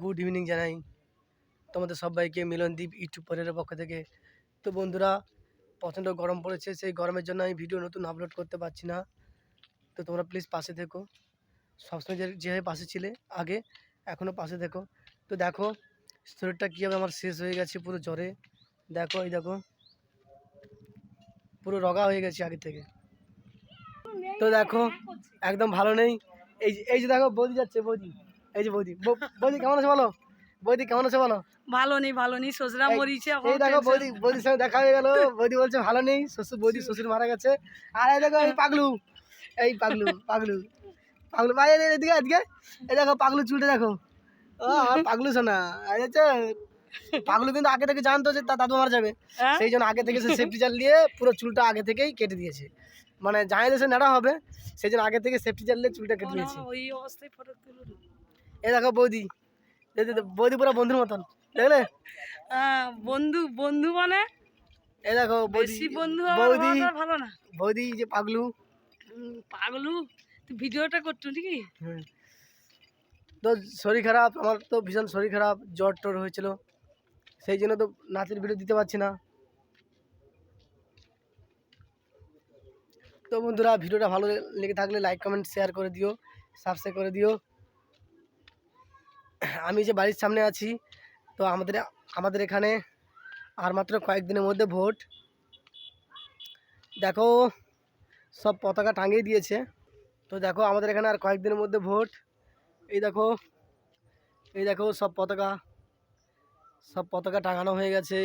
Good evening জানাই তোমাদের সবাইকে মিলনদীপ ইউটিউব পরিবারের পক্ষ থেকে। তো বন্ধুরা, প্রচণ্ড গরম পড়েছে, সেই গরমের জন্য আমি ভিডিও নতুন আপলোড করতে পারছি না। তো তোমরা প্লিজ পাশে থেকো। সবসময় যে যেভাবে পাশে ছিলে, আগে এখনও পাশে থেকো। তো দেখো, শরীরটা কীভাবে আমার শেষ হয়ে গেছে পুরো জ্বরে। দেখো, এই দেখো, পুরো রগা হয়ে গেছে আগে থেকে। তো দেখো, একদম ভালো নেই। এই এই যে দেখো, বৌদি যাচ্ছে, বৌদি। এই যে বৌদি বৌদি কেমন আছে বলো? বৌদি কেমন আছে বলো? ভালো নেই ভালো নেই শ্বশুরা মরিছে এই দেখো বৌদি বৌদির সঙ্গে দেখা হয়ে গেল। বৌদি বলছে ভালো নেই শ্বশুর বৌদি শ্বশুর মারা গেছে। আর এই দেখো এই পাগলু এই পাগলু পাগলু পাগলু। ভাই এদিকে এদিকে। এই দেখো পাগলু চুলটা দেখো। ও আমার পাগলু শোনা হচ্ছে পাগলু কিন্তু আগে থেকে জানতো যে তার দাদু মারা যাবে। হ্যাঁ? সেই জন্য আগে থেকে সে সেফটি জাল দিয়ে পুরো চুলটা আগে থেকেই কেটে দিয়েছে। মানে জানিয়ে সে নেড়া হবে সেই জন্য আগে থেকে সেফটি জাল দিয়ে চুলটা কেটে দিয়েছে। ওই অবস্থায় ফটো এই দেখো বৌদি। বৌদি পুরো বন্ধুর মতন দেখলে? বন্ধু বন্ধু মানে? এ দেখো বেশি বন্ধু বৌদি ভালো না। বৌদি যে পাগলু। পাগলু? তুই ভিডিওটা করতো নাকি। তো শরীর খারাপ আমার তো ভীষণ শরীর খারাপ জ্বর টর হয়েছিল। সেই জন্য তো নাচের ভিডিও দিতে পারছি না। তো বন্ধুরা ভিডিওটা ভালো লেগে থাকলে লাইক কমেন্ট শেয়ার করে দিও সাবস্ক্রাইব করে দিও। আমি যে বাড়ির সামনে আছি, তো আমাদের আমাদের এখানে আর মাত্র কয়েকদিনের মধ্যে ভোট। দেখো, সব পতাকা টাঙিয়ে দিয়েছে। তো দেখো, আমাদের এখানে আর কয়েকদিনের মধ্যে ভোট। এই দেখো এই দেখো, সব পতাকা সব পতাকা টাঙানো হয়ে গেছে।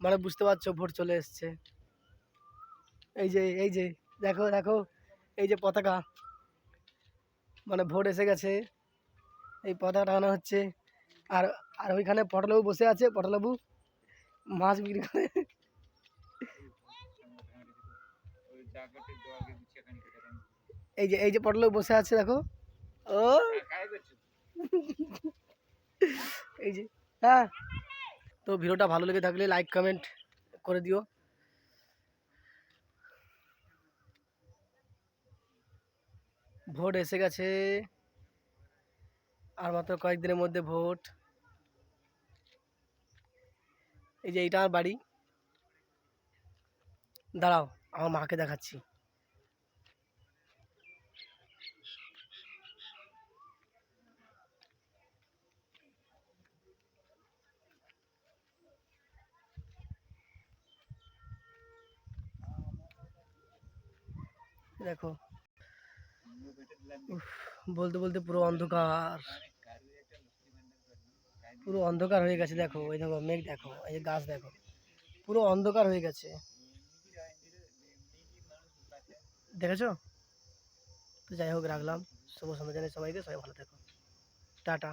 মানে বুঝতে পারছ, ভোট চলে এসছে। এই যে এই যে, দেখো দেখো, এই যে পতাকা মানে ভোট এসে গেছে। এই পতাকা টাঙানো হচ্ছে আর আর ওইখানে পটলবাবু বসে আছে, পটলবাবু মাছ বিক্রি করে। এই যে এই যে পটলবাবু বসে আছে, দেখো। ও। এই যে হ্যাঁ। তো ভিডিওটা ভালো লেগে থাকলে লাইক কমেন্ট করে দিও। ভোট এসে গেছে। আর মাত্র কয়েকদিনের মধ্যে ভোট। এই যে এইটা আমার বাড়ি। দাঁড়াও, আমার মাকে দেখাচ্ছি। দেখো বলতে বলতে পুরো অন্ধকার। পুরো অন্ধকার হয়ে গেছে, দেখো ওই দেখো, মেঘ দেখো, এই যে গাছ দেখো, পুরো অন্ধকার হয়ে গেছে। দেখেছ? তো যাই হোক, রাখলাম। শুভ সন্ধ্যা জানাই সবাইকে, সবাই ভালো থেকো। টাটা।